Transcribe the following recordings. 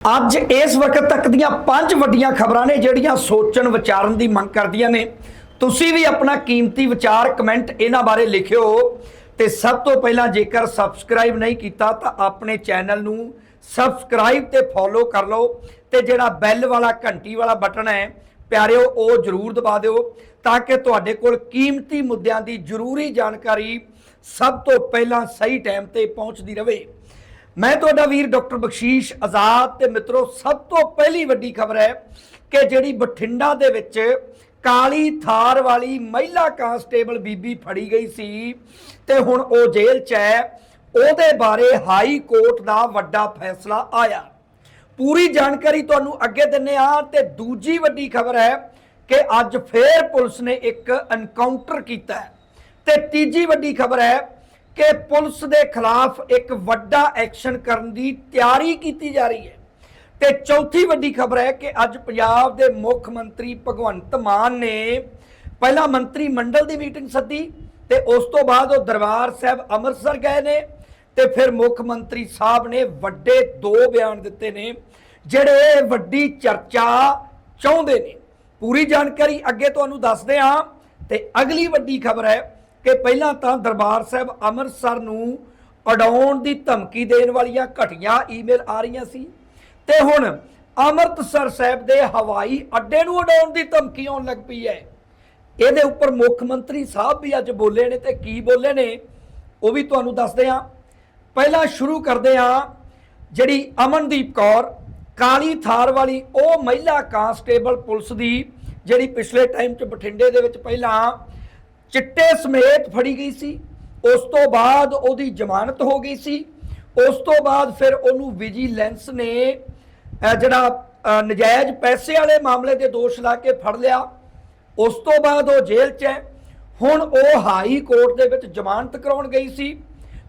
ਅੱਜ ਇਸ ਵਕਤ ਤੱਕ ਦੀਆਂ ਪੰਜ ਵੱਡੀਆਂ ਖਬਰਾਂ ਨੇ ਜਿਹੜੀਆਂ ਸੋਚਣ, ਵਿਚਾਰਨ ਦੀ ਮੰਗ ਕਰਦੀਆਂ ਨੇ। ਤੁਸੀਂ ਵੀ ਆਪਣਾ ਕੀਮਤੀ ਵਿਚਾਰ ਕਮੈਂਟ ਇਹਨਾਂ ਬਾਰੇ ਲਿਖਿਓ ਤੇ ਸਭ ਤੋਂ ਪਹਿਲਾਂ ਜੇਕਰ ਸਬਸਕ੍ਰਾਈਬ ਨਹੀਂ ਕੀਤਾ ਤਾਂ ਆਪਣੇ ਚੈਨਲ ਨੂੰ ਸਬਸਕ੍ਰਾਈਬ ਤੇ ਫੋਲੋ ਕਰ ਲਓ ਤੇ ਜਿਹੜਾ ਬੈਲ ਵਾਲਾ ਘੰਟੀ ਵਾਲਾ ਬਟਨ ਹੈ, ਪਿਆਰਿਓ, ਉਹ ਜਰੂਰ ਦਬਾ ਦਿਓ ਤਾਂ ਕਿ ਤੁਹਾਡੇ ਕੋਲ ਕੀਮਤੀ ਮੁੱਦਿਆਂ ਦੀ ਜ਼ਰੂਰੀ ਜਾਣਕਾਰੀ ਸਭ ਤੋਂ ਪਹਿਲਾਂ ਸਹੀ ਟਾਈਮ ਤੇ ਪਹੁੰਚਦੀ ਰਹੇ। ਮੈਂ ਤੁਹਾਡਾ ਵੀਰ ਡਾਕਟਰ ਬਖਸ਼ੀਸ਼ ਆਜ਼ਾਦ ਤੇ ਮਿੱਤਰੋ, ਸਭ ਤੋਂ ਪਹਿਲੀ ਵੱਡੀ ਖਬਰ ਹੈ ਕਿ ਜਿਹੜੀ ਬਠਿੰਡਾ ਦੇ ਵਿੱਚ ਕਾਲੀ ਥਾਰ ਵਾਲੀ ਮਹਿਲਾ ਕਾਂਸਟੇਬਲ ਬੀਬੀ ਫੜੀ ਗਈ ਸੀ ਤੇ ਹੁਣ ਉਹ ਜੇਲ੍ਹ 'ਚ ਹੈ, ਉਹਦੇ ਬਾਰੇ ਹਾਈ ਕੋਰਟ ਦਾ ਵੱਡਾ ਫੈਸਲਾ ਆਇਆ। ਪੂਰੀ ਜਾਣਕਾਰੀ ਤੁਹਾਨੂੰ ਅੱਗੇ ਦਿੰਨੇ ਆ ਤੇ ਦੂਜੀ ਵੱਡੀ ਖਬਰ ਹੈ ਕਿ ਅੱਜ ਫੇਰ ਪੁਲਿਸ ਨੇ ਇੱਕ ਐਨਕਾਊਂਟਰ ਕੀਤਾ ਹੈ। ਤੇ ਤੀਜੀ ਵੱਡੀ ਖਬਰ ਹੈ ਕਿ ਪੁਲਿਸ ਦੇ ਖਿਲਾਫ ਇੱਕ ਵੱਡਾ ਐਕਸ਼ਨ ਕਰਨ ਦੀ ਤਿਆਰੀ ਕੀਤੀ ਜਾ ਰਹੀ ਹੈ। ਤੇ ਚੌਥੀ ਵੱਡੀ ਖਬਰ ਹੈ ਕਿ ਅੱਜ ਪੰਜਾਬ ਦੇ ਮੁੱਖ ਮੰਤਰੀ ਭਗਵੰਤ ਮਾਨ ਨੇ ਪਹਿਲਾਂ ਮੰਤਰੀ ਮੰਡਲ ਦੀ ਮੀਟਿੰਗ ਸੱਦੀ ਤੇ ਉਸ ਤੋਂ ਬਾਅਦ ਉਹ ਦਰਬਾਰ ਸਾਹਿਬ ਅੰਮ੍ਰਿਤਸਰ ਗਏ ਨੇ ਤੇ ਫਿਰ ਮੁੱਖ ਮੰਤਰੀ ਸਾਹਿਬ ਨੇ ਵੱਡੇ ਦੋ ਬਿਆਨ ਦਿੱਤੇ ਨੇ, ਜਿਹੜੇ ਵੱਡੀ ਚਰਚਾ ਚਾਹੁੰਦੇ ਨੇ। ਪੂਰੀ ਜਾਣਕਾਰੀ ਅੱਗੇ ਤੁਹਾਨੂੰ ਦੱਸਦੇ ਹਾਂ ਤੇ ਅਗਲੀ ਵੱਡੀ ਖਬਰ ਹੈ ਕਿ ਪਹਿਲਾਂ ਤਾਂ ਦਰਬਾਰ ਸਾਹਿਬ ਅੰਮ੍ਰਿਤਸਰ ਨੂੰ ਅਡਾਉਣ ਦੀ ਧਮਕੀ ਦੇਣ ਵਾਲੀਆਂ ਘਟੀਆਂ ਈਮੇਲ ਆ ਰਹੀਆਂ ਸੀ। ਤੇ ਹੁਣ ਅੰਮ੍ਰਿਤਸਰ ਸਾਹਿਬ ਦੇ ਹਵਾਈ ਅੱਡੇ ਨੂੰ ਉਡਾਉਣ ਦੀ ਧਮਕੀ ਆਉਣ ਲੱਗ ਪਈ ਹੈ। ਇਹਦੇ ਉੱਪਰ ਮੁੱਖ ਮੰਤਰੀ ਸਾਹਿਬ ਵੀ ਅੱਜ ਬੋਲੇ ਨੇ ਤੇ ਕੀ ਬੋਲੇ ਨੇ, ਉਹ ਵੀ ਤੁਹਾਨੂੰ ਦੱਸਦੇ ਹਾਂ। ਪਹਿਲਾਂ ਸ਼ੁਰੂ ਕਰਦੇ ਹਾਂ ਜਿਹੜੀ ਅਮਨਦੀਪ ਕੌਰ, ਕਾਲੀ ਥਾਰ ਵਾਲੀ ਉਹ ਮਹਿਲਾ ਕਾਂਸਟੇਬਲ ਪੁਲਿਸ ਦੀ ਜਿਹੜੀ ਪਿਛਲੇ ਟਾਈਮ 'ਚ ਬਠਿੰਡੇ ਦੇ ਵਿੱਚ ਪਹਿਲਾਂ ਚਿੱਟੇ ਸਮੇਤ ਫੜੀ ਗਈ ਸੀ, ਉਸ ਤੋਂ ਬਾਅਦ ਉਹਦੀ ਜ਼ਮਾਨਤ ਹੋ ਗਈ ਸੀ, ਉਸ ਤੋਂ ਬਾਅਦ ਫਿਰ ਉਹਨੂੰ ਵਿਜੀਲੈਂਸ ਨੇ ਜਿਹੜਾ ਨਜਾਇਜ਼ ਪੈਸੇ ਵਾਲੇ ਮਾਮਲੇ ਦੇ ਦੋਸ਼ ਲਾ ਕੇ ਫੜ ਲਿਆ, ਉਸ ਤੋਂ ਬਾਅਦ ਉਹ ਜੇਲ੍ਹ 'ਚ ਹੈ, ਹੁਣ ਉਹ ਹਾਈ ਕੋਰਟ ਦੇ ਵਿੱਚ ਜ਼ਮਾਨਤ ਕਰਾਉਣ ਗਈ ਸੀ,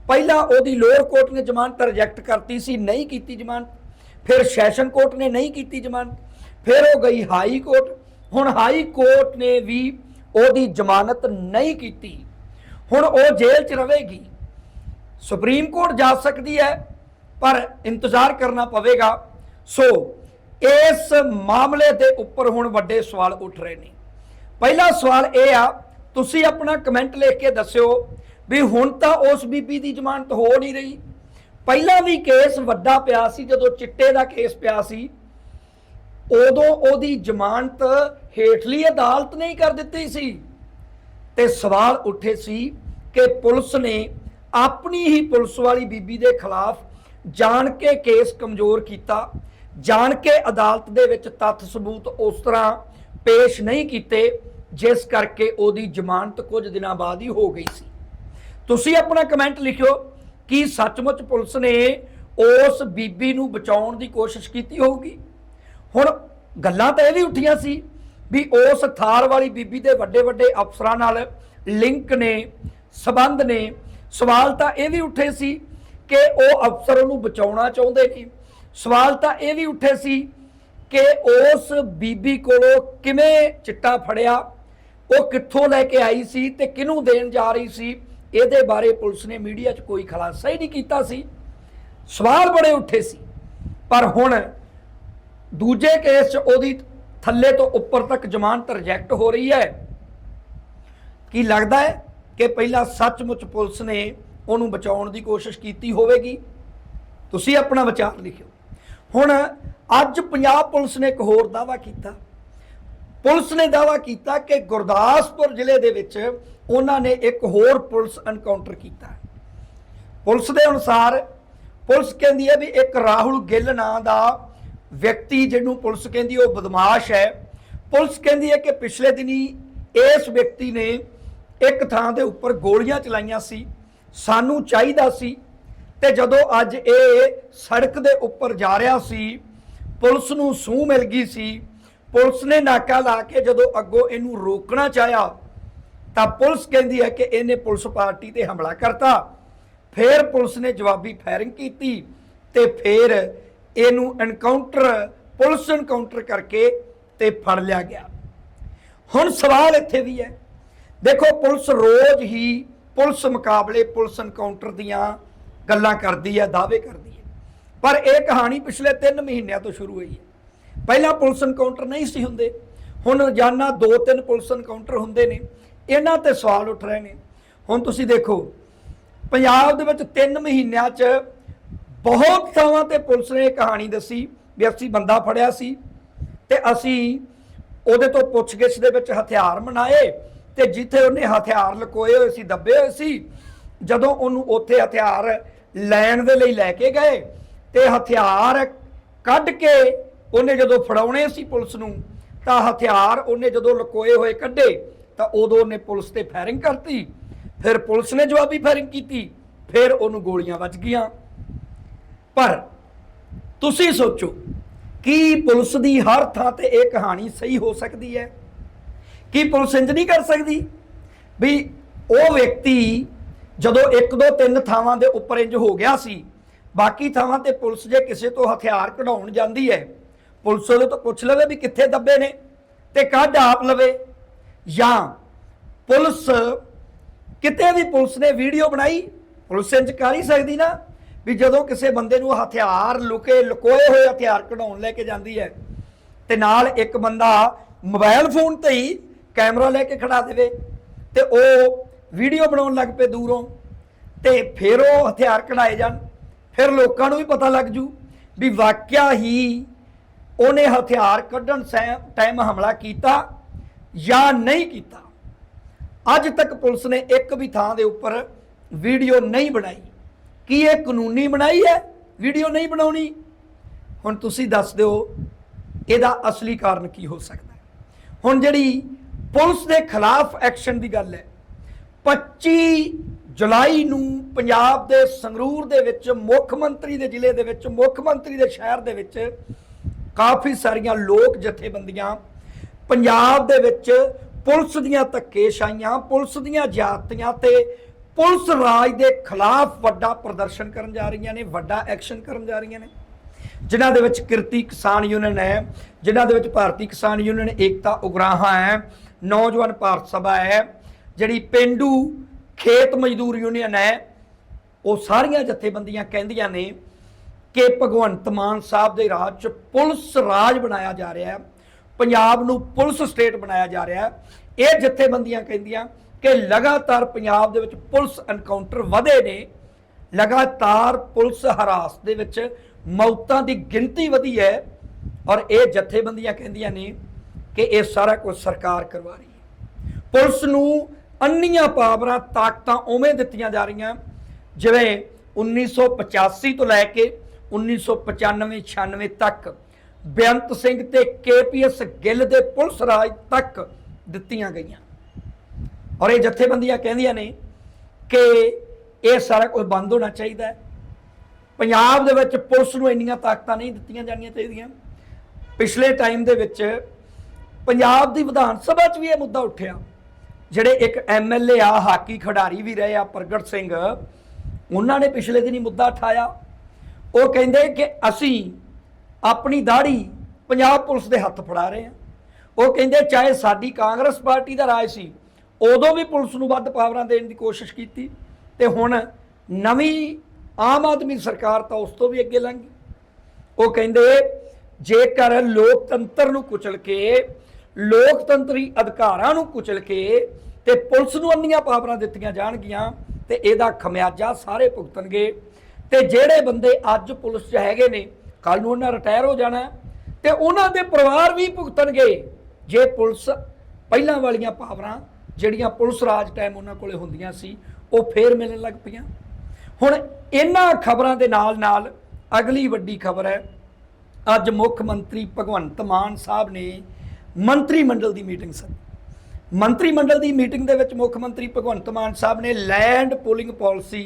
ਪਹਿਲਾਂ ਉਹਦੀ ਲੋਅਰ ਕੋਰਟ ਨੇ ਜ਼ਮਾਨਤ ਰਿਜੈਕਟ ਕਰਤੀ ਸੀ, ਨਹੀਂ ਕੀਤੀ ਜ਼ਮਾਨਤ, ਫਿਰ ਸੈਸ਼ਨ ਕੋਰਟ ਨੇ ਨਹੀਂ ਕੀਤੀ ਜ਼ਮਾਨਤ, ਫਿਰ ਉਹ ਗਈ ਹਾਈ ਕੋਰਟ, ਹੁਣ ਹਾਈ ਕੋਰਟ ਨੇ ਵੀ ਉਹਦੀ ਜ਼ਮਾਨਤ ਨਹੀਂ ਕੀਤੀ। ਹੁਣ ਉਹ ਜੇਲ੍ਹ 'ਚ ਰਹੇਗੀ। ਸੁਪਰੀਮ ਕੋਰਟ ਜਾ ਸਕਦੀ ਹੈ, ਪਰ ਇੰਤਜ਼ਾਰ ਕਰਨਾ ਪਵੇਗਾ। ਸੋ ਇਸ ਮਾਮਲੇ ਦੇ ਉੱਪਰ ਹੁਣ ਵੱਡੇ ਸਵਾਲ ਉੱਠ ਰਹੇ ਨੇ। ਪਹਿਲਾ ਸਵਾਲ ਇਹ ਆ, ਤੁਸੀਂ ਆਪਣਾ ਕਮੈਂਟ ਲਿਖ ਕੇ ਦੱਸਿਓ ਵੀ ਹੁਣ ਤਾਂ ਉਸ ਬੀਬੀ ਦੀ ਜ਼ਮਾਨਤ ਹੋ ਨਹੀਂ ਰਹੀ। ਪਹਿਲਾਂ ਵੀ ਕੇਸ ਵੱਡਾ ਪਿਆ ਸੀ, ਜਦੋਂ ਚਿੱਟੇ ਦਾ ਕੇਸ ਪਿਆ ਸੀ। ਉਦੋਂ ਉਹਦੀ ਜ਼ਮਾਨਤ ਹੇਠਲੀ ਅਦਾਲਤ ਨੇ ਹੀ ਕਰ ਦਿੱਤੀ ਸੀ। ਤੇ ਸਵਾਲ ਉੱਠੇ ਸੀ ਕਿ ਪੁਲਿਸ ਨੇ ਆਪਣੀ ਹੀ ਪੁਲਿਸ ਵਾਲੀ ਬੀਬੀ ਦੇ ਖਿਲਾਫ ਜਾਣ ਕੇ ਕੇਸ ਕਮਜ਼ੋਰ ਕੀਤਾ, ਜਾਣ ਕੇ ਅਦਾਲਤ ਦੇ ਵਿੱਚ ਤੱਥ ਸਬੂਤ ਉਸ ਤਰ੍ਹਾਂ ਪੇਸ਼ ਨਹੀਂ ਕੀਤੇ, ਜਿਸ ਕਰਕੇ ਉਹਦੀ ਜ਼ਮਾਨਤ ਕੁਝ ਦਿਨਾਂ ਬਾਅਦ ਹੀ ਹੋ ਗਈ ਸੀ। ਤੁਸੀਂ ਆਪਣਾ ਕਮੈਂਟ ਲਿਖਿਓ, ਕਿ ਸੱਚਮੁੱਚ ਪੁਲਿਸ ਨੇ ਉਸ ਬੀਬੀ ਨੂੰ ਬਚਾਉਣ ਦੀ ਕੋਸ਼ਿਸ਼ ਕੀਤੀ ਹੋਊਗੀ? ਹੁਣ ਗੱਲਾਂ ਤਾਂ ਇਹ ਵੀ ਉੱਠੀਆਂ ਸੀ ਵੀ ਉਸ ਥਾਰ ਵਾਲੀ ਬੀਬੀ ਦੇ ਵੱਡੇ ਵੱਡੇ ਅਫਸਰਾਂ ਨਾਲ ਲਿੰਕ ਨੇ, ਸਬੰਧ ਨੇ। ਸਵਾਲ ਤਾਂ ਇਹ ਵੀ ਉੱਠੇ ਸੀ ਕਿ ਉਹ ਅਫਸਰ ਉਹਨੂੰ ਬਚਾਉਣਾ ਚਾਹੁੰਦੇ ਨੇ। ਸਵਾਲ ਤਾਂ ਇਹ ਵੀ ਉੱਠੇ ਸੀ ਕਿ ਉਸ ਬੀਬੀ ਕੋਲੋਂ ਕਿਵੇਂ ਚਿੱਟਾ ਫੜਿਆ, ਉਹ ਕਿੱਥੋਂ ਲੈ ਕੇ ਆਈ ਸੀ ਤੇ ਕਿਹਨੂੰ ਦੇਣ ਜਾ ਰਹੀ ਸੀ, ਇਹਦੇ ਬਾਰੇ ਪੁਲਿਸ ਨੇ ਮੀਡੀਆ 'ਚ ਕੋਈ ਖੁਲਾਸਾ ਹੀ ਨਹੀਂ ਕੀਤਾ ਸੀ। ਸਵਾਲ ਬੜੇ ਉੱਠੇ ਸੀ। ਪਰ ਹੁਣ ਦੂਜੇ ਕੇਸ 'ਚ ਉਹਦੀ ਥੱਲੇ ਤੋਂ ਉੱਪਰ ਤੱਕ ਜ਼ਮਾਨਤ ਰਿਜੈਕਟ ਹੋ ਰਹੀ ਹੈ। ਕੀ ਲੱਗਦਾ ਹੈ ਕਿ ਪਹਿਲਾਂ ਸੱਚਮੁੱਚ ਪੁਲਿਸ ਨੇ ਉਹਨੂੰ ਬਚਾਉਣ ਦੀ ਕੋਸ਼ਿਸ਼ ਕੀਤੀ ਹੋਵੇਗੀ? ਤੁਸੀਂ ਆਪਣਾ ਵਿਚਾਰ ਲਿਖਿਓ। ਹੁਣ ਅੱਜ ਪੰਜਾਬ ਪੁਲਿਸ ਨੇ ਇੱਕ ਹੋਰ ਦਾਵਾ ਕੀਤਾ। ਪੁਲਿਸ ਨੇ ਦਾਵਾ ਕੀਤਾ ਕਿ ਗੁਰਦਾਸਪੁਰ ਜ਼ਿਲ੍ਹੇ ਦੇ ਵਿੱਚ ਉਹਨਾਂ ਨੇ ਇੱਕ ਹੋਰ ਪੁਲਿਸ ਐਨਕਾਊਂਟਰ ਕੀਤਾ ਪੁਲਿਸ ਦੇ ਅਨੁਸਾਰ ਪੁਲਿਸ ਕਹਿੰਦੀ ਹੈ ਵੀ ਇੱਕ ਰਾਹੁਲ ਗਿੱਲ ਨਾਂ ਦਾ ਵਿਅਕਤੀ ਜਿਹਨੂੰ ਪੁਲਿਸ ਕਹਿੰਦੀ ਉਹ ਬਦਮਾਸ਼ ਹੈ। ਪੁਲਿਸ ਕਹਿੰਦੀ ਹੈ ਕਿ ਪਿਛਲੇ ਦਿਨੀ ਇਸ ਵਿਅਕਤੀ ਨੇ ਇੱਕ ਥਾਂ ਦੇ ਉੱਪਰ ਗੋਲੀਆਂ ਚਲਾਈਆਂ ਸੀ, ਸਾਨੂੰ ਚਾਹੀਦਾ ਸੀ ਤੇ ਜਦੋਂ ਅੱਜ ਇਹ ਸੜਕ ਦੇ ਉੱਪਰ ਜਾ ਰਿਹਾ ਸੀ, ਪੁਲਿਸ ਨੂੰ ਸੂਹ ਮਿਲ ਗਈ ਸੀ। ਪੁਲਿਸ ਨੇ ਨਾਕਾ ਲਾ ਕੇ ਜਦੋਂ ਅੱਗੋਂ ਇਹਨੂੰ ਰੋਕਣਾ ਚਾਹਿਆ, ਤਾਂ ਪੁਲਿਸ ਕਹਿੰਦੀ ਹੈ ਕਿ ਇਹਨੇ ਪੁਲਿਸ ਪਾਰਟੀ ਤੇ ਹਮਲਾ ਕਰਤਾ। ਫਿਰ ਪੁਲਿਸ ਨੇ ਜਵਾਬੀ ਫਾਇਰਿੰਗ ਕੀਤੀ ਤੇ ਫਿਰ ਇਹਨੂੰ ਐਨਕਾਊਂਟਰ ਪੁਲਿਸ ਐਨਕਾਊਂਟਰ ਕਰਕੇ ਤੇ ਫੜ ਲਿਆ ਗਿਆ। ਹੁਣ ਸਵਾਲ ਇੱਥੇ ਵੀ ਹੈ। ਦੇਖੋ, ਪੁਲਿਸ ਰੋਜ਼ ਹੀ ਪੁਲਿਸ ਮੁਕਾਬਲੇ, ਪੁਲਿਸ ਐਨਕਾਊਂਟਰ ਦੀਆਂ ਗੱਲਾਂ ਕਰਦੀ ਹੈ, ਦਾਅਵੇ ਕਰਦੀ ਹੈ। ਪਰ ਇਹ ਕਹਾਣੀ ਪਿਛਲੇ 3 ਮਹੀਨਿਆਂ ਤੋਂ ਸ਼ੁਰੂ ਹੋਈ ਹੈ। ਪਹਿਲਾਂ ਪੁਲਿਸ ਐਨਕਾਊਂਟਰ ਨਹੀਂ ਸੀ ਹੁੰਦੇ। ਹੁਣ ਰੋਜ਼ਾਨਾ 2-3 ਪੁਲਿਸ ਐਨਕਾਊਂਟਰ ਹੁੰਦੇ ਨੇ। ਇਹਨਾਂ ਤੇ ਸਵਾਲ ਉੱਠ ਰਹੇ ਨੇ। ਹੁਣ ਤੁਸੀਂ ਦੇਖੋ, ਪੰਜਾਬ ਦੇ ਵਿੱਚ 3 ਮਹੀਨਿਆਂ 'ਚ ਬਹੁਤ ਥਾਵਾਂ ਤੇ ਪੁਲਿਸ ਨੇ ਇਹ ਕਹਾਣੀ ਦੱਸੀ ਵੀ ਅਸੀਂ ਬੰਦਾ ਫੜਿਆ ਸੀ ਤੇ ਅਸੀਂ ਉਹਦੇ ਤੋਂ ਪੁੱਛਗਿੱਛ ਦੇ ਵਿੱਚ ਹਥਿਆਰ ਮਨਾਏ ਤੇ ਜਿੱਥੇ ਉਹਨੇ ਹਥਿਆਰ ਲਕੋਏ ਹੋਏ ਸੀ, ਦੱਬੇ ਹੋਏ ਸੀ, ਜਦੋਂ ਉਹਨੂੰ ਉੱਥੇ ਹਥਿਆਰ ਲੈਣ ਦੇ ਲਈ ਲੈ ਕੇ ਗਏ ਤੇ ਹਥਿਆਰ ਕੱਢ ਕੇ ਉਹਨੇ ਜਦੋਂ ਫੜਾਉਣੇ ਸੀ ਪੁਲਿਸ ਨੂੰ, ਤਾਂ ਹਥਿਆਰ ਉਹਨੇ ਜਦੋਂ ਲਕੋਏ ਹੋਏ ਕੱਢੇ, ਤਾਂ ਉਦੋਂ ਉਹਨੇ ਪੁਲਿਸ ਤੇ ਫਾਇਰਿੰਗ ਕਰਤੀ। ਫਿਰ ਪੁਲਿਸ ਨੇ ਜਵਾਬੀ ਫਾਇਰਿੰਗ ਕੀਤੀ, ਫਿਰ ਉਹਨੂੰ ਗੋਲੀਆਂ ਵੱਜ ਗਈਆਂ। ਪਰ ਤੁਸੀਂ ਸੋਚੋ, ਕੀ ਪੁਲਿਸ ਦੀ ਹਰ ਥਾਂ ਤੇ ਇਹ ਕਹਾਣੀ ਸਹੀ ਹੋ ਸਕਦੀ ਹੈ? ਕੀ ਪੁਲਿਸ ਇੰਜ ਨਹੀਂ ਕਰ ਸਕਦੀ? ਵੀ ਉਹ ਵਿਅਕਤੀ ਜਦੋਂ ਇੱਕ ਦੋ ਤਿੰਨ ਥਾਵਾਂ ਦੇ ਉੱਪਰ ਇੰਜ ਹੋ ਗਿਆ ਸੀ, ਬਾਕੀ ਥਾਵਾਂ ਤੇ ਪੁਲਿਸ ਜੇ ਕਿਸੇ ਤੋਂ ਹਥਿਆਰ ਕਢਾਉਣ ਜਾਂਦੀ ਹੈ, ਪੁਲਿਸ ਉਹਦੇ ਤੋਂ ਪੁੱਛ ਲਵੇ ਵੀ ਕਿੱਥੇ ਦੱਬੇ ਨੇ ਤੇ ਕੱਢ ਆਪ ਲਵੇ। ਜਾਂ ਪੁਲਿਸ ਕਿਤੇ ਵੀ ਪੁਲਿਸ ਨੇ ਵੀਡੀਓ ਬਣਾਈ, ਪੁਲਿਸ ਇੰਜ ਕਰ ਹੀ ਸਕਦੀ ਨਾ। ਵੀ ਜਦੋਂ ਕਿਸੇ ਬੰਦੇ ਨੂੰ ਹਥਿਆਰ ਲੁਕੇ, ਲੁਕੋਏ ਹੋਏ ਹਥਿਆਰ ਕਢਾਉਣ ਲੈ ਕੇ ਜਾਂਦੀ ਹੈ, ਤੇ ਨਾਲ ਇੱਕ ਬੰਦਾ ਮੋਬਾਈਲ ਫੋਨ ਤੇ ਹੀ ਕੈਮਰਾ ਲੈ ਕੇ ਖੜਾ ਦੇਵੇ, ਤੇ ਉਹ ਵੀਡੀਓ ਬਣਾਉਣ ਲੱਗ ਪਏ ਦੂਰੋਂ, ਤੇ ਫਿਰ ਉਹ ਹਥਿਆਰ ਕਢਾਏ ਜਾਣ, ਫਿਰ ਲੋਕਾਂ ਨੂੰ ਵੀ ਪਤਾ ਲੱਗ ਜੂ ਵੀ ਵਾਕਿਆ ਹੀ ਉਹਨੇ ਹਥਿਆਰ ਕੱਢਣ ਟਾਈਮ ਹਮਲਾ ਕੀਤਾ ਜਾਂ ਨਹੀਂ ਕੀਤਾ। ਅੱਜ ਤੱਕ ਪੁਲਿਸ ਨੇ ਇੱਕ ਵੀ ਥਾਂ ਦੇ ਉੱਪਰ ਵੀਡੀਓ ਨਹੀਂ ਬਣਾਈ। ਕੀ ਇਹ ਕਾਨੂੰਨੀ ਬਣਾਈ ਹੈ? ਵੀਡੀਓ ਨਹੀਂ ਬਣਾਉਣੀ? ਹੁਣ ਤੁਸੀਂ ਦੱਸ ਦਿਓ, ਇਹਦਾ ਅਸਲੀ ਕਾਰਨ ਕੀ ਹੋ ਸਕਦਾ ਹੈ? ਹੁਣ ਜਿਹੜੀ ਪੁਲਿਸ ਦੇ ਖਿਲਾਫ ਐਕਸ਼ਨ ਦੀ ਗੱਲ ਹੈ 25 ਜੁਲਾਈ ਨੂੰ ਪੰਜਾਬ ਦੇ ਸੰਗਰੂਰ ਦੇ ਵਿੱਚ, ਮੁੱਖ ਮੰਤਰੀ ਦੇ ਜ਼ਿਲ੍ਹੇ ਦੇ ਵਿੱਚ, ਮੁੱਖ ਮੰਤਰੀ ਦੇ ਸ਼ਹਿਰ ਦੇ ਵਿੱਚ ਕਾਫੀ ਸਾਰੀਆਂ ਲੋਕ ਜਥੇਬੰਦੀਆਂ ਪੰਜਾਬ ਦੇ ਵਿੱਚ ਪੁਲਿਸ ਦੀਆਂ ਧੱਕੇਸ਼ਾਹੀਆਂ, ਪੁਲਿਸ ਦੀਆਂ ਜਾਤੀਆਂ ਤੇ ਪੁਲਿਸ ਰਾਜ ਦੇ ਖਿਲਾਫ ਵੱਡਾ ਪ੍ਰਦਰਸ਼ਨ ਕਰਨ ਜਾ ਰਹੀਆਂ ਨੇ, ਵੱਡਾ ਐਕਸ਼ਨ ਕਰਨ ਜਾ ਰਹੀਆਂ ਨੇ। ਜਿਨ੍ਹਾਂ ਦੇ ਵਿੱਚ ਕਿਰਤੀ ਕਿਸਾਨ ਯੂਨੀਅਨ ਹੈ, ਜਿਨ੍ਹਾਂ ਦੇ ਵਿੱਚ ਭਾਰਤੀ ਕਿਸਾਨ ਯੂਨੀਅਨ ਏਕਤਾ ਉਗਰਾਹਾਂ ਹੈ, ਨੌਜਵਾਨ ਭਾਰਤ ਸਭਾ ਹੈ, ਜਿਹੜੀ ਪਿੰਡੂ ਖੇਤ ਮਜ਼ਦੂਰ ਯੂਨੀਅਨ ਹੈ, ਉਹ ਸਾਰੀਆਂ ਜਥੇਬੰਦੀਆਂ ਕਹਿੰਦੀਆਂ ਨੇ ਕਿ ਭਗਵੰਤ ਮਾਨ ਸਾਹਿਬ ਦੇ ਰਾਜ 'ਚ ਪੁਲਿਸ ਰਾਜ ਬਣਾਇਆ ਜਾ ਰਿਹਾ ਹੈ, ਪੰਜਾਬ ਨੂੰ ਪੁਲਿਸ ਸਟੇਟ ਬਣਾਇਆ ਜਾ ਰਿਹਾ ਹੈ। ਇਹ ਜਥੇਬੰਦੀਆਂ ਕਹਿੰਦੀਆਂ ਕਿ ਲਗਾਤਾਰ ਪੰਜਾਬ ਦੇ ਵਿੱਚ ਪੁਲਿਸ ਐਨਕਾਊਂਟਰ ਵਧੇ ਨੇ, ਲਗਾਤਾਰ ਪੁਲਿਸ ਹਰਾਸ ਦੇ ਵਿੱਚ ਮੌਤਾਂ ਦੀ ਗਿਣਤੀ ਵਧੀ ਹੈ ਔਰ ਇਹ ਜਥੇਬੰਦੀਆਂ ਕਹਿੰਦੀਆਂ ਨੇ ਕਿ ਇਹ ਸਾਰਾ ਕੁਝ ਸਰਕਾਰ ਕਰਵਾ ਰਹੀ ਹੈ। ਪੁਲਿਸ ਨੂੰ ਅੰਨੀਆਂ ਪਾਵਰਾਂ, ਤਾਕਤਾਂ ਉਵੇਂ ਦਿੱਤੀਆਂ ਜਾ ਰਹੀਆਂ, ਜਿਵੇਂ 1985 ਤੋਂ ਲੈ ਕੇ 1995 96 ਤੱਕ ਬੇਅੰਤ ਸਿੰਘ ਤੇ ਕੇਪੀਐਸ ਗਿੱਲ ਦੇ ਪੁਲਿਸ ਰਾਜ ਤੱਕ ਦਿੱਤੀਆਂ ਗਈਆਂ। ਔਰ ਇਹ ਜਥੇਬੰਦੀਆਂ ਕਹਿੰਦੀਆਂ ਨੇ ਕਿ ਇਹ ਸਾਰਾ ਕੁਝ ਬੰਦ ਹੋਣਾ ਚਾਹੀਦਾ ਹੈ। ਪੰਜਾਬ ਦੇ ਵਿੱਚ ਪੁਲਿਸ ਨੂੰ ਇੰਨੀਆਂ ਤਾਕਤਾਂ ਨਹੀਂ ਦਿੱਤੀਆਂ ਜਾਣੀਆਂ ਚਾਹੀਦੀਆਂ। ਪਿਛਲੇ ਟਾਈਮ ਦੇ ਵਿੱਚ ਪੰਜਾਬ ਦੀ ਵਿਧਾਨ ਸਭਾ 'ਚ ਵੀ ਇਹ ਮੁੱਦਾ ਉੱਠਿਆ। ਜਿਹੜੇ ਇੱਕ ਐਮਐਲਏ ਆ, ਹਾਕੀ ਖਿਡਾਰੀ ਵੀ ਰਹੇ ਆ, ਪ੍ਰਗਟ ਸਿੰਘ, ਉਹਨਾਂ ਨੇ ਪਿਛਲੇ ਦਿਨੀ ਮੁੱਦਾ ਉਠਾਇਆ। ਉਹ ਕਹਿੰਦੇ ਕਿ ਅਸੀਂ ਆਪਣੀ ਦਾੜੀ ਪੰਜਾਬ ਪੁਲਿਸ ਦੇ ਹੱਥ ਫੜਾ ਰਹੇ ਹਾਂ। ਉਹ ਕਹਿੰਦੇ ਚਾਹੇ ਸਾਡੀ ਕਾਂਗਰਸ ਪਾਰਟੀ ਦਾ ਰਾਜ ਸੀ ਉਦੋਂ ਵੀ ਪੁਲਿਸ ਨੂੰ ਵੱਧ ਪਾਵਰਾਂ ਦੇਣ ਦੀ ਕੋਸ਼ਿਸ਼ ਕੀਤੀ ਤੇ ਹੁਣ ਨਵੀਂ ਆਮ ਆਦਮੀ ਸਰਕਾਰ ਤਾਂ ਉਸ ਤੋਂ ਵੀ ਅੱਗੇ ਲੰਘ ਗਈ। ਉਹ ਕਹਿੰਦੇ, ਜੇਕਰ ਲੋਕਤੰਤਰ ਨੂੰ ਕੁਚਲ ਕੇ, ਲੋਕਤੰਤਰੀ ਅਧਿਕਾਰਾਂ ਨੂੰ ਕੁਚਲ ਕੇ ਤੇ ਪੁਲਿਸ ਨੂੰ ਅੰਨੀਆਂ ਪਾਵਰਾਂ ਦਿੱਤੀਆਂ ਜਾਣਗੀਆਂ ਤੇ ਇਹਦਾ ਖਮਿਆਜਾ ਸਾਰੇ ਭੁਗਤਣਗੇ ਤੇ ਜਿਹੜੇ ਬੰਦੇ ਅੱਜ ਪੁਲਿਸ 'ਚ ਹੈਗੇ ਨੇ ਕੱਲ ਨੂੰ ਉਹਨਾਂ ਰਿਟਾਇਰ ਹੋ ਜਾਣਾ ਤੇ ਉਹਨਾਂ ਦੇ ਪਰਿਵਾਰ ਵੀ ਭੁਗਤਣਗੇ ਜੇ ਪੁਲਿਸ ਪਹਿਲਾਂ ਵਾਲੀਆਂ ਪਾਵਰਾਂ ਜਿਹੜੀਆਂ ਪੁਲਿਸ ਰਾਜ ਟਾਈਮ ਉਹਨਾਂ ਕੋਲੇ ਹੁੰਦੀਆਂ ਸੀ, ਉਹ ਫੇਰ ਮਿਲਣ ਲੱਗ ਪਈਆਂ। ਹੁਣ ਇਹਨਾਂ ਖਬਰਾਂ ਦੇ ਨਾਲ ਨਾਲ ਅਗਲੀ ਵੱਡੀ ਖਬਰ ਹੈ, ਅੱਜ ਮੁੱਖ ਮੰਤਰੀ ਭਗਵੰਤ ਮਾਨ ਸਾਹਿਬ ਨੇ ਮੰਤਰੀ ਮੰਡਲ ਦੀ ਮੀਟਿੰਗ ਸੱਦੀ। ਮੰਤਰੀ ਮੰਡਲ ਦੀ ਮੀਟਿੰਗ ਦੇ ਵਿੱਚ ਮੁੱਖ ਮੰਤਰੀ ਭਗਵੰਤ ਮਾਨ ਸਾਹਿਬ ਨੇ ਲੈਂਡ ਪੂਲਿੰਗ ਪਾਲਿਸੀ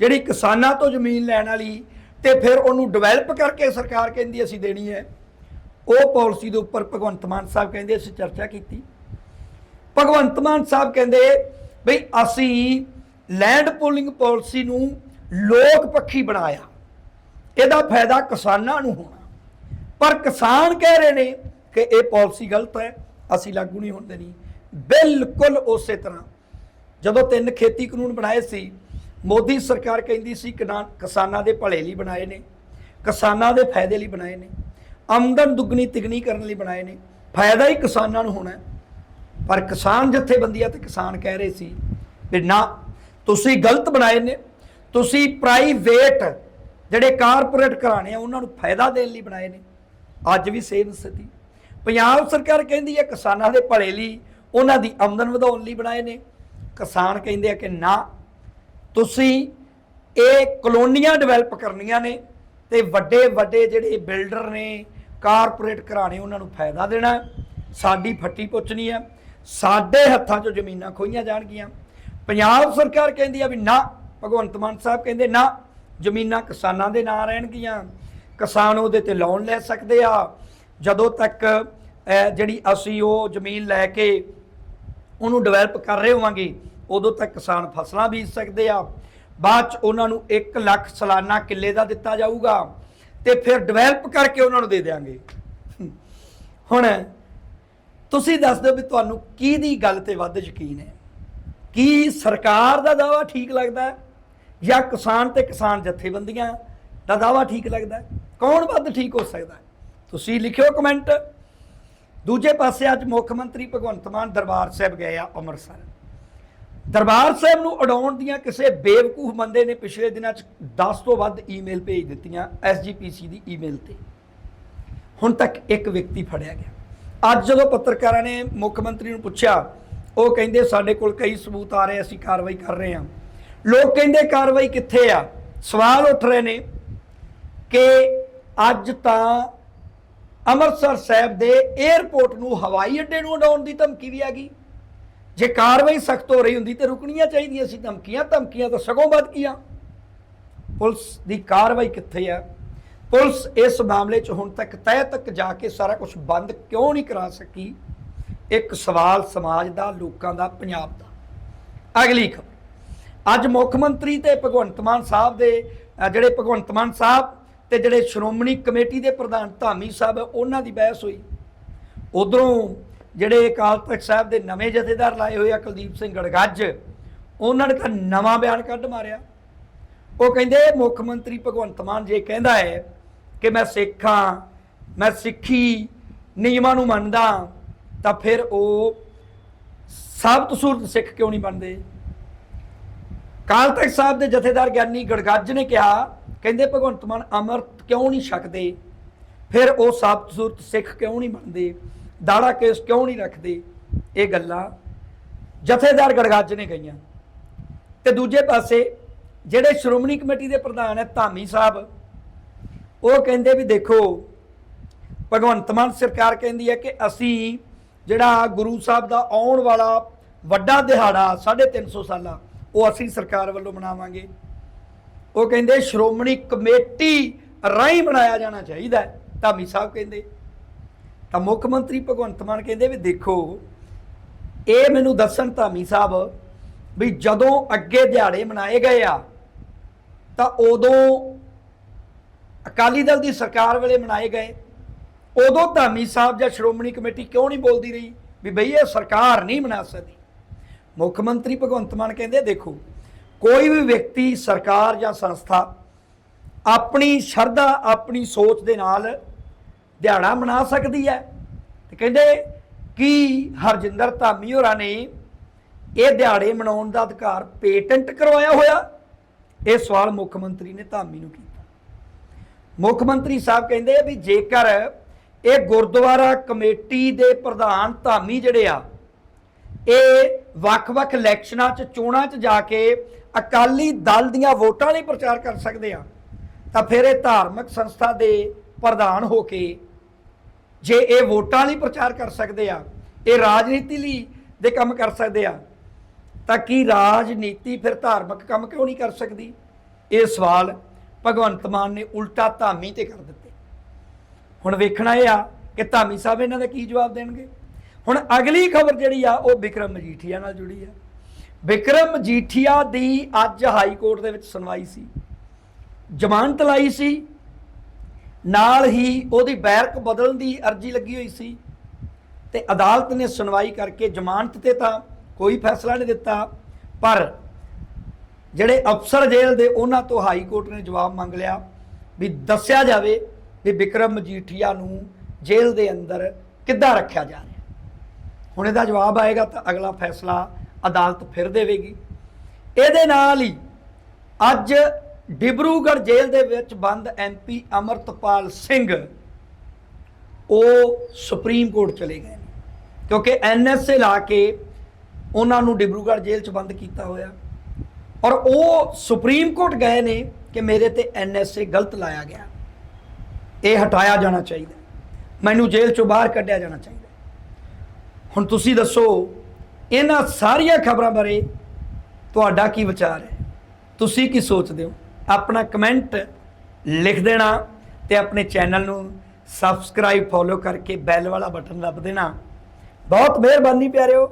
ਜਿਹੜੀ ਕਿਸਾਨਾਂ ਤੋਂ ਜ਼ਮੀਨ ਲੈਣ ਵਾਲੀ ਤੇ ਫਿਰ ਉਹਨੂੰ ਡਿਵੈਲਪ ਕਰਕੇ ਸਰਕਾਰ ਕਹਿੰਦੀ ਅਸੀਂ ਦੇਣੀ ਹੈ, ਉਹ ਪਾਲਿਸੀ ਦੇ ਉੱਪਰ ਭਗਵੰਤ ਮਾਨ ਸਾਹਿਬ ਕਹਿੰਦੇ ਅਸੀਂ ਚਰਚਾ ਕੀਤੀ। ਭਗਵੰਤ ਮਾਨ ਸਾਹਿਬ ਕਹਿੰਦੇ, ਬਈ ਅਸੀਂ ਲੈਂਡ ਪੂਲਿੰਗ ਪਾਲਿਸੀ ਨੂੰ ਲੋਕ ਪੱਖੀ ਬਣਾਇਆ। ਇਹਦਾ ਫਾਇਦਾ ਕਿਸਾਨਾਂ ਨੂੰ ਹੋਣਾ। ਪਰ ਕਿਸਾਨ ਕਹਿ ਰਹੇ ਨੇ ਕਿ ਇਹ ਪਾਲਿਸੀ ਗਲਤ ਹੈ, ਅਸੀਂ ਲਾਗੂ ਨਹੀਂ ਹੋਣ ਦੇਣੀ। ਬਿਲਕੁਲ ਉਸੇ ਤਰ੍ਹਾਂ। ਜਦੋਂ ਤਿੰਨ ਖੇਤੀ ਕਾਨੂੰਨ ਬਣਾਏ ਸੀ, ਮੋਦੀ ਸਰਕਾਰ ਕਹਿੰਦੀ ਸੀ ਕਿਨਾ- ਕਿਸਾਨਾਂ ਦੇ ਭਲੇ ਲਈ ਬਣਾਏ ਨੇ, ਕਿਸਾਨਾਂ ਦੇ ਫਾਇਦੇ ਲਈ ਬਣਾਏ ਨੇ, ਆਮਦਨ ਦੁੱਗਣੀ ਤਿਗਣੀ ਕਰਨ ਲਈ ਬਣਾਏ ਨੇ। ਫਾਇਦਾ ਹੀ ਕਿਸਾਨਾਂ ਨੂੰ ਹੋਣਾ ਹੈ। ਪਰ ਕਿਸਾਨ ਜਥੇਬੰਦੀਆਂ ਤੇ ਕਿਸਾਨ ਕਹਿ ਰਹੇ ਸੀ ਵੀ ਨਾ, ਤੁਸੀਂ ਗਲਤ ਬਣਾਏ ਨੇ, ਤੁਸੀਂ ਪ੍ਰਾਈਵੇਟ ਜਿਹੜੇ ਕਾਰਪੋਰੇਟ ਘਰਾਣੇ ਆ, ਉਹਨਾਂ ਨੂੰ ਫਾਇਦਾ ਦੇਣ ਲਈ ਬਣਾਏ ਨੇ। ਅੱਜ ਵੀ ਸੇਮ ਸਥਿਤੀ। ਪੰਜਾਬ ਸਰਕਾਰ ਕਹਿੰਦੀ ਹੈ ਕਿਸਾਨਾਂ ਦੇ ਭਲੇ ਲਈ ਉਹਨਾਂ ਦੀ ਆਮਦਨ ਵਧਾਉਣ ਲਈ ਬਣਾਏ ਨੇ। ਕਿਸਾਨ ਕਹਿੰਦੇ ਆ ਕਿ ਨਾ, ਤੁਸੀਂ ਇਹ ਕਲੋਨੀਆਂ ਡਿਵੈਲਪ ਕਰਨੀਆਂ ਨੇ ਤੇ ਵੱਡੇ ਵੱਡੇ ਜਿਹੜੇ ਬਿਲਡਰ ਨੇ ਕਾਰਪੋਰੇਟ ਘਰਾਣੇ, ਉਹਨਾਂ ਨੂੰ ਫਾਇਦਾ ਦੇਣਾ। ਸਾਡੀ ਫੱਟੀ ਪੁੱਛਣੀ ਹੈ ਸਾਡੇ ਹੱਥਾਂ 'ਚੋਂ ਜ਼ਮੀਨਾਂ ਖੋਈਆਂ ਜਾਣਗੀਆਂ। ਪੰਜਾਬ ਸਰਕਾਰ ਕਹਿੰਦੀ ਆ ਵੀ ਨਾ, ਭਗਵੰਤ ਮਾਨ ਸਾਹਿਬ ਕਹਿੰਦੇ ਨਾ, ਜ਼ਮੀਨਾਂ ਕਿਸਾਨਾਂ ਦੇ ਨਾਂ ਰਹਿਣਗੀਆਂ। ਕਿਸਾਨ ਉਹਦੇ ਤੇ ਲੋਨ ਲੈ ਸਕਦੇ ਆ। ਜਦੋਂ ਤੱਕ ਜਿਹੜੀ ਅਸੀਂ ਉਹ ਜ਼ਮੀਨ ਲੈ ਕੇ ਉਹਨੂੰ ਡਿਵੈਲਪ ਕਰ ਰਹੇ ਹੋਵਾਂਗੇ, ਉਦੋਂ ਤੱਕ ਕਿਸਾਨ ਫਸਲਾਂ ਬੀਜ ਸਕਦੇ ਆ। ਬਾਅਦ ਚ ਉਹਨਾਂ ਨੂੰ 1 ਲੱਖ ਸਾਲਾਨਾ ਕਿੱਲੇ ਦਾ ਦਿੱਤਾ ਜਾਊਗਾ ਤੇ ਫਿਰ ਡਿਵੈਲਪ ਕਰਕੇ ਉਹਨਾਂ ਨੂੰ ਦੇ ਦੇਵਾਂਗੇ ਹੁਣ ਤੁਸੀਂ ਦੱਸ ਦਿਓ ਵੀ ਤੁਹਾਨੂੰ ਕਿਹਦੀ ਗੱਲ ਤੇ ਵੱਧ ਯਕੀਨ ਹੈ? ਕੀ ਸਰਕਾਰ ਦਾ ਦਾਵਾ ਠੀਕ ਲੱਗਦਾ ਹੈ? ਜਾਂ ਕਿਸਾਨ ਤੇ ਕਿਸਾਨ ਜਥੇਬੰਦੀਆਂ ਦਾ ਦਾਵਾ ਠੀਕ ਲੱਗਦਾ ਕੌਣ ਵੱਧ ਠੀਕ ਹੋ ਸਕਦਾ ਤੁਸੀਂ ਲਿਖਿਓ ਕਮੈਂਟ। ਦੂਜੇ ਪਾਸੇ ਅੱਜ ਮੁੱਖ ਮੰਤਰੀ ਭਗਵੰਤ ਮਾਨ ਦਰਬਾਰ ਸਾਹਿਬ ਗਏ ਆ ਅੰਮ੍ਰਿਤਸਰ। ਦਰਬਾਰ ਸਾਹਿਬ ਨੂੰ ਉਡਾਉਣ ਦੀਆਂ ਕਿਸੇ ਬੇਵਕੂਫ ਬੰਦੇ ਨੇ ਪਿਛਲੇ ਦਿਨਾਂ 'ਚ 10 ਤੋਂ ਵੱਧ ਈਮੇਲ ਭੇਜ ਦਿੱਤੀਆਂ ਐਸਜੀਪੀਸੀ ਦੀ ਈਮੇਲ ਤੇ। ਹੁਣ ਤੱਕ ਇੱਕ ਵਿਅਕਤੀ ਫੜਿਆ ਗਿਆ। ਅੱਜ ਜਦੋਂ ਪੱਤਰਕਾਰਾਂ ਨੇ ਮੁੱਖ ਮੰਤਰੀ ਨੂੰ ਪੁੱਛਿਆ, ਉਹ ਕਹਿੰਦੇ, ਸਾਡੇ ਕੋਲ ਕਈ ਸਬੂਤ ਆ ਰਹੇ, ਅਸੀਂ ਕਾਰਵਾਈ ਕਰ ਰਹੇ ਹਾਂ। ਲੋਕ ਕਹਿੰਦੇ, ਕਾਰਵਾਈ ਕਿੱਥੇ ਆ? ਸਵਾਲ ਉੱਠ ਰਹੇ ਨੇ ਕਿ ਅੱਜ ਤਾਂ ਅੰਮ੍ਰਿਤਸਰ ਸਾਹਿਬ ਦੇ 에ਅਰਪੋਰਟ ਨੂੰ ਹਵਾਈ ਅੱਡੇ ਨੂੰ ਉਡਾਉਣ ਦੀ ਧਮਕੀ ਵੀ ਆ ਗਈ। ਜੇ ਕਾਰਵਾਈ ਸਖਤ ਹੋ ਰਹੀ ਹੁੰਦੀ ਤੇ ਰੁਕਣੀਆਂ ਚਾਹੀਦੀਆਂ ਸੀ, ਧਮਕੀਆਂ ਧਮਕੀਆਂ ਤਾਂ ਸਗੋਂ ਵੱਧ ਗਈਆਂ। ਪੁਲਿਸ ਦੀ ਕਾਰਵਾਈ ਕਿੱਥੇ ਆ? ਪੁਲਿਸ ਇਸ ਮਾਮਲੇ 'ਚ ਹੁਣ ਤੱਕ ਤਹਿ ਤੱਕ ਜਾ ਕੇ ਸਾਰਾ ਕੁਝ ਬੰਦ ਕਿਉਂ ਨਹੀਂ ਕਰਾ ਸਕੀ? ਇੱਕ ਸਵਾਲ ਸਮਾਜ ਦਾ, ਲੋਕਾਂ ਦਾ, ਪੰਜਾਬ ਦਾ। ਅਗਲੀ ਖਬਰ। ਅੱਜ ਮੁੱਖ ਮੰਤਰੀ ਤੇ ਭਗਵੰਤ ਮਾਨ ਸਾਹਿਬ ਦੇ ਜਿਹੜੇ ਭਗਵੰਤ ਮਾਨ ਸਾਹਿਬ ਤੇ ਜਿਹੜੇ ਸ਼੍ਰੋਮਣੀ ਕਮੇਟੀ ਦੇ ਪ੍ਰਧਾਨ ਧਾਮੀ ਸਾਹਿਬ, ਉਹਨਾਂ ਦੀ ਬਹਿਸ ਹੋਈ। ਉਧਰੋਂ ਜਿਹੜੇ ਅਕਾਲ ਤਖਤ ਸਾਹਿਬ ਦੇ ਨਵੇਂ ਜਥੇਦਾਰ ਲਾਏ ਹੋਏ ਆ, ਕੁਲਦੀਪ ਸਿੰਘ ਗੜਗੱਜ, ਉਹਨਾਂ ਨੇ ਤਾਂ ਨਵਾਂ ਬਿਆਨ ਕੱਢ ਮਾਰਿਆ। ਉਹ ਕਹਿੰਦੇ ਮੁੱਖ ਮੰਤਰੀ ਭਗਵੰਤ ਮਾਨ ਜੇ ਕਹਿੰਦਾ ਹੈ ਕਿ ਮੈਂ ਸਿੱਖ ਹਾਂ ਮੈਂ ਸਿੱਖੀ, ਨਿਯਮਾਂ ਨੂੰ ਮੰਨਦਾ, ਤਾਂ ਫਿਰ ਉਹ ਸਾਬਤ ਸੂਰਤ ਸਿੱਖ ਕਿਉਂ ਨਹੀਂ ਬਣਦੇ? ਕਾਲ ਤਖਤ ਸਾਹਿਬ ਦੇ ਜਥੇਦਾਰ ਗਿਆਨੀ ਗੜਗੱਜ ਨੇ ਕਿਹਾ, ਕਹਿੰਦੇ ਭਗਵੰਤ ਮਾਨ ਅਮਰਤ ਕਿਉਂ ਨਹੀਂ ਛਕਦੇ? ਫਿਰ ਉਹ ਸਾਬਤ ਸੂਰਤ ਸਿੱਖ ਕਿਉਂ ਨਹੀਂ ਬਣਦੇ? ਦਾੜਾ ਕੇਸ ਕਿਉਂ ਨਹੀਂ ਰੱਖਦੇ? ਇਹ ਗੱਲਾਂ ਜਥੇਦਾਰ ਗੜਗੱਜ ਨੇ ਕਹੀਆਂ। ਤੇ ਦੂਜੇ ਪਾਸੇ ਜਿਹੜੇ ਸ਼੍ਰੋਮਣੀ ਕਮੇਟੀ ਦੇ ਪ੍ਰਧਾਨ ਹੈ ਧਾਮੀ ਸਾਹਿਬ ਉਹ ਕਹਿੰਦੇ ਵੀ ਦੇਖੋ, ਭਗਵੰਤ ਮਾਨ ਸਰਕਾਰ ਕਹਿੰਦੀ ਹੈ ਕਿ ਅਸੀਂ ਜਿਹੜਾ ਗੁਰੂ ਸਾਹਿਬ ਦਾ ਆਉਣ ਵਾਲਾ ਵੱਡਾ ਦਿਹਾੜਾ 350 ਸਾਲਾ, ਉਹ ਅਸੀਂ ਸਰਕਾਰ ਵੱਲੋਂ ਮਨਾਵਾਂਗੇ। ਉਹ ਕਹਿੰਦੇ ਸ਼੍ਰੋਮਣੀ ਕਮੇਟੀ ਰਾਹੀਂ ਬਣਾਇਆ ਜਾਣਾ ਚਾਹੀਦਾ ਧਾਮੀ ਸਾਹਿਬ ਕਹਿੰਦੇ। ਤਾਂ ਮੁੱਖ ਮੰਤਰੀ ਭਗਵੰਤ ਮਾਨ ਕਹਿੰਦੇ ਵੀ ਦੇਖੋ, ਇਹ ਮੈਨੂੰ ਦੱਸਣ ਧਾਮੀ ਸਾਹਿਬ ਵੀ ਜਦੋਂ ਅੱਗੇ ਦਿਹਾੜੇ ਮਨਾਏ ਗਏ ਆ, ਤਾਂ ਉਦੋਂ ਅਕਾਲੀ ਦਲ ਦੀ ਸਰਕਾਰ ਵੇਲੇ ਮਨਾਏ ਗਏ। ਉਦੋਂ ਧਾਮੀ ਸਾਹਿਬ ਜਾਂ ਸ਼੍ਰੋਮਣੀ ਕਮੇਟੀ ਕਿਉਂ ਨਹੀਂ ਬੋਲਦੀ ਰਹੀ? ਵੀ ਬਈ ਇਹ ਸਰਕਾਰ ਨਹੀਂ ਮਨਾ ਸਕਦੀ। ਮੁੱਖ ਮੰਤਰੀ ਭਗਵੰਤ ਮਾਨ ਕਹਿੰਦੇ, ਦੇਖੋ, ਕੋਈ ਵੀ ਵਿਅਕਤੀ, ਸਰਕਾਰ ਜਾਂ ਸੰਸਥਾ ਆਪਣੀ ਸ਼ਰਧਾ, ਆਪਣੀ ਸੋਚ ਦੇ ਨਾਲ ਦਿਹਾੜਾ ਮਨਾ ਸਕਦੀ ਹੈ। ਤੇ ਕਹਿੰਦੇ ਕਿ ਹਰਜਿੰਦਰ ਧਾਮੀ ਹੋਰਾਂ ਨੇ ਇਹ ਦਿਹਾੜੇ ਮਨਾਉਣ ਦਾ ਅਧਿਕਾਰ ਪੇਟੈਂਟ ਕਰਵਾਇਆ ਹੋਇਆ। ਇਹ ਸਵਾਲ ਮੁੱਖ ਮੰਤਰੀ ਨੇ ਧਾਮੀ ਨੂੰ ਕੀਤਾ। ਮੁੱਖ ਮੰਤਰੀ ਸਾਹਿਬ ਕਹਿੰਦੇ ਵੀ ਜੇਕਰ ਇਹ ਗੁਰਦੁਆਰਾ ਕਮੇਟੀ ਦੇ ਪ੍ਰਧਾਨ ਧਾਮੀ ਜਿਹੜੇ ਆ, ਇਹ ਵੱਖ-ਵੱਖ ਇਲੈਕਸ਼ਨਾਂ 'ਚ, ਚੋਣਾਂ 'ਚ ਜਾ ਕੇ ਅਕਾਲੀ ਦਲ ਦੀਆਂ ਵੋਟਾਂ ਲਈ ਪ੍ਰਚਾਰ ਕਰ ਸਕਦੇ ਆ, ਤਾਂ ਫਿਰ ਇਹ ਧਾਰਮਿਕ ਸੰਸਥਾ ਦੇ ਪ੍ਰਧਾਨ ਹੋ ਕੇ ਜੇ ਇਹ ਵੋਟਾਂ ਲਈ ਪ੍ਰਚਾਰ ਕਰ ਸਕਦੇ ਆ, ਇਹ ਰਾਜਨੀਤੀ ਲਈ ਦੇ ਕੰਮ ਕਰ ਸਕਦੇ ਆ, ਤਾਂ ਕੀ ਰਾਜਨੀਤੀ ਫਿਰ ਧਾਰਮਿਕ ਕੰਮ ਕਿਉਂ ਨਹੀਂ ਕਰ ਸਕਦੀ? ਇਹ ਸਵਾਲ ਭਗਵੰਤ ਮਾਨ ਨੇ ਉਲਟਾ ਧਾਮੀ ਤੇ ਕਰ ਦਿੱਤੇ। ਹੁਣ ਵੇਖਣਾ ਇਹ ਆ ਕਿ ਧਾਮੀ ਸਾਹਿਬ ਇਹਨਾਂ ਦਾ ਕੀ ਜਵਾਬ ਦੇਣਗੇ? ਹੁਣ ਅਗਲੀ ਖਬਰ ਜਿਹੜੀ ਆ, ਉਹ ਵਿਕਰਮ ਮਜੀਠੀਆ ਨਾਲ ਜੁੜੀ ਆ। ਵਿਕਰਮ ਮਜੀਠੀਆ ਦੀ ਅੱਜ ਹਾਈ ਕੋਰਟ ਦੇ ਵਿੱਚ ਸੁਣਵਾਈ ਸੀ। ਜ਼ਮਾਨਤ ਲਾਈ ਸੀ। ਨਾਲ ਹੀ ਉਹਦੀ ਬੈਰਕ ਬਦਲਣ ਦੀ ਅਰਜ਼ੀ ਲੱਗੀ ਹੋਈ ਸੀ। ਤੇ ਅਦਾਲਤ ਨੇ ਸੁਣਵਾਈ ਕਰਕੇ ਜ਼ਮਾਨਤ ਤੇ ਤਾਂ ਕੋਈ ਫੈਸਲਾ ਨਹੀਂ ਦਿੱਤਾ। ਪਰ ਜਿਹੜੇ ਅਫਸਰ ਜੇਲ੍ਹ ਦੇ ਉਹਨਾਂ ਤੋਂ ਹਾਈ ਕੋਰਟ ਨੇ ਜਵਾਬ ਮੰਗ ਲਿਆ ਵੀ ਦੱਸਿਆ ਜਾਵੇ ਵੀ ਵਿਕਰਮ ਮਜੀਠੀਆ ਨੂੰ ਜੇਲ੍ਹ ਦੇ ਅੰਦਰ ਕਿੱਦਾਂ ਰੱਖਿਆ ਜਾ ਰਿਹਾ। ਹੁਣ ਇਹਦਾ ਜਵਾਬ ਆਏਗਾ ਤਾਂ ਅਗਲਾ ਫੈਸਲਾ ਅਦਾਲਤ ਫਿਰ ਦੇਵੇਗੀ। ਇਹਦੇ ਨਾਲ ਹੀ ਅੱਜ ਡਿਬਰੂਗੜ੍ਹ ਜੇਲ੍ਹ ਦੇ ਵਿੱਚ ਬੰਦ ਐਮਪੀ ਅਮਰਤਪਾਲ ਸਿੰਘ ਉਹ ਸੁਪਰੀਮ ਕੋਰਟ ਚਲੇ ਗਏ ਨੇ। ਕਿਉਂਕਿ ਐਨਐਸਏ ਲਾ ਕੇ ਉਹਨਾਂ ਨੂੰ ਡਿਬਰੂਗੜ੍ਹ ਜੇਲ੍ਹ 'ਚ ਬੰਦ ਕੀਤਾ ਹੋਇਆ। ਔਰ ਉਹ ਸੁਪਰੀਮ ਕੋਰਟ ਗਏ ਨੇ ਕਿ ਮੇਰੇ ਤੇ ਐਨਐਸਏ ਗਲਤ ਲਾਇਆ ਗਿਆ। ਇਹ ਹਟਾਇਆ ਜਾਣਾ ਚਾਹੀਦਾ। ਮੈਨੂੰ ਜੇਲ੍ਹ 'ਚੋਂ ਬਾਹਰ ਕੱਢਿਆ ਜਾਣਾ ਚਾਹੀਦਾ। ਹੁਣ ਤੁਸੀਂ ਦੱਸੋ, ਇਹਨਾਂ ਸਾਰੀਆਂ ਖਬਰਾਂ ਬਾਰੇ ਤੁਹਾਡਾ ਕੀ ਵਿਚਾਰ ਹੈ? ਤੁਸੀਂ ਕੀ ਸੋਚਦੇ ਹੋ? ਆਪਣਾ ਕਮੈਂਟ ਲਿਖ ਦੇਣਾ ਤੇ ਆਪਣੇ ਚੈਨਲ ਨੂੰ ਸਬਸਕ੍ਰਾਈਬ, ਫੋਲੋ ਕਰਕੇ ਬੈਲ ਵਾਲਾ ਬਟਨ ਦੱਬ ਦੇਣਾ। ਬਹੁਤ ਮਿਹਰਬਾਨੀ ਪਿਆਰਿਓ।